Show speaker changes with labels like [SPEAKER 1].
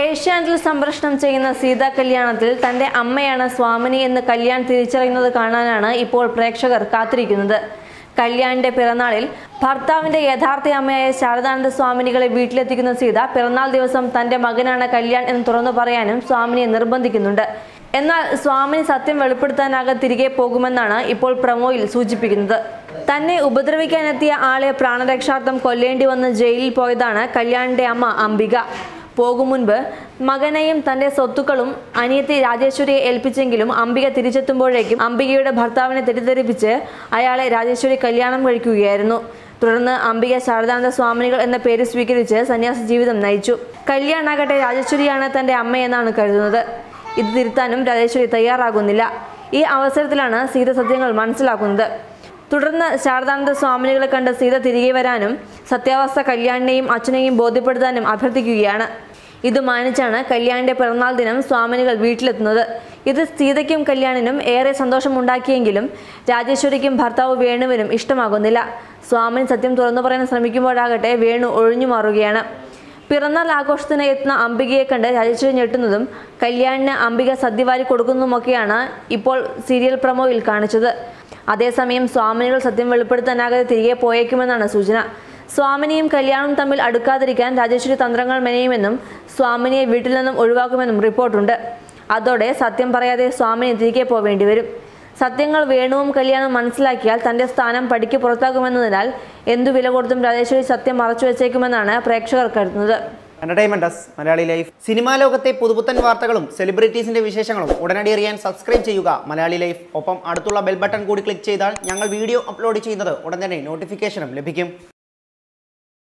[SPEAKER 1] ഏഷ്യാനെറ്റിൽ സംപ്രേഷണം ചെയ്യുന്ന സീതാ കല്യാണത്തിൽ തന്റെ അമ്മയാണ് സ്വാമിനി എന്ന് കല്യാൺ തിരിച്ചറിയുന്നത് കാണാനാണ് ഇപ്പോൾ പ്രേക്ഷകർ കാത്തിരിക്കുന്നത്. കല്യാണിന്റെ പിറന്നാളിൽ ഭർത്താവിന്റെ യഥാർത്ഥ അമ്മയായ ശാരദാനന്ദ സ്വാമിനികളെ വീട്ടിലെത്തിക്കുന്ന സീത പിറന്നാൾ ദിവസം തന്റെ മകനാണ് കല്യാൺ എന്ന് തുറന്നു പറയാനും സ്വാമിനിയെ നിർബന്ധിക്കുന്നുണ്ട്. എന്നാൽ സ്വാമിനി സത്യം വെളിപ്പെടുത്താനാകെ തിരികെ പോകുമെന്നാണ് ഇപ്പോൾ പ്രമോയിൽ സൂചിപ്പിക്കുന്നത്. തന്നെ ഉപദ്രവിക്കാനെത്തിയ ആളെ പ്രാണരക്ഷാർത്ഥം കൊല്ലേണ്ടി വന്ന് ജയിലിൽ പോയതാണ് കല്യാണിന്റെ അമ്മ അംബിക. പോകും മുൻപ് മകനെയും തന്റെ സ്വത്തുക്കളും അനിയത്തി രാജേശ്വരിയെ ഏൽപ്പിച്ചെങ്കിലും അംബിക തിരിച്ചെത്തുമ്പോഴേക്കും അംബികയുടെ ഭർത്താവിനെ തെറ്റിദ്ധരിപ്പിച്ച് അയാളെ രാജേശ്വരി കല്യാണം കഴിക്കുകയായിരുന്നു. തുടർന്ന് അംബിക ശാരദാനന്ദ സ്വാമിനികൾ എന്ന പേര് സ്വീകരിച്ച് സന്യാസ ജീവിതം നയിച്ചു. കല്യാണാകട്ടെ രാജേശ്വരിയാണ് തന്റെ അമ്മയെന്നാണ് കരുതുന്നത്. ഇത് തിരുത്താനും രാജേശ്വരി തയ്യാറാകുന്നില്ല. ഈ അവസരത്തിലാണ് സീത സത്യങ്ങൾ മനസ്സിലാക്കുന്നത്. തുടർന്ന് ശാരദാനന്ദ സ്വാമിനികളെ കണ്ട് സീത തിരികെ വരാനും സത്യാവസ്ഥ കല്യാണിനെയും അച്ഛനെയും ബോധ്യപ്പെടുത്താനും അഭ്യർത്ഥിക്കുകയാണ്. ഇത് മാനിച്ചാണ് കല്യാണിന്റെ പിറന്നാൾ ദിനം സ്വാമിനികൾ വീട്ടിലെത്തുന്നത്. ഇത് സീതയ്ക്കും കല്യാണിനും ഏറെ സന്തോഷമുണ്ടാക്കിയെങ്കിലും രാജേശ്വരിക്കും ഭർത്താവ് വേണുവിനും ഇഷ്ടമാകുന്നില്ല. സ്വാമിൻ സത്യം തുറന്നു പറയാൻ ശ്രമിക്കുമ്പോഴാകട്ടെ വേണു ഒഴിഞ്ഞു മാറുകയാണ്. പിറന്നാൾ ആഘോഷത്തിന് എത്തുന്ന അംബികയെ കണ്ട് രാജേശ്വരി ഞെട്ടുന്നതും കല്യാണിന് അംബിക സദ്യവാരി കൊടുക്കുന്നതുമൊക്കെയാണ് ഇപ്പോൾ സീരിയൽ പ്രമോയിൽ കാണിച്ചത്. അതേസമയം സ്വാമിനികൾ സത്യം വെളിപ്പെടുത്താനാകാതെ തിരികെ പോയേക്കുമെന്നാണ് സൂചന. സ്വാമിനിയും കല്യാണവും തമ്മിൽ അടുക്കാതിരിക്കാൻ രാജേശ്വരി തന്ത്രങ്ങൾ മെനയുമെന്നും സ്വാമിനിയെ വീട്ടിൽ നിന്നും ഒഴിവാക്കുമെന്നും റിപ്പോർട്ടുണ്ട്. അതോടെ സത്യം പറയാതെ സ്വാമിനി തിരികെ പോവേണ്ടി വരും. സത്യങ്ങൾ വേണുവും കല്യാണം മനസ്സിലാക്കിയാൽ തന്റെ സ്ഥാനം പടിക്ക് പുറത്താകുമെന്നതിനാൽ എന്തു വില കൊടുത്തും രാജേശ്വരി സത്യം മറച്ചു വെച്ചേക്കുമെന്നാണ് പ്രേക്ഷകർ കരുതുന്നത്.
[SPEAKER 2] Entertainment Malayali life. സിനിമാ ലോകത്തെ പുതുപുത്തൻ വാർത്തകളും സെലിബ്രിറ്റീസിന്റെ വിശേഷങ്ങളും ഉടനടി അറിയാൻ സബ്സ്ക്രൈബ് ചെയ്യുക. മലയാളി ലൈഫ്. ഒപ്പം അടുത്തുള്ള ബെൽ ബട്ടൺ കൂടി ക്ലിക്ക് ചെയ്താൽ ഞങ്ങൾ വീഡിയോ അപ്ലോഡ് ചെയ്യുന്നത് ഉടൻ തന്നെ നോട്ടിഫിക്കേഷനും ലഭിക്കും.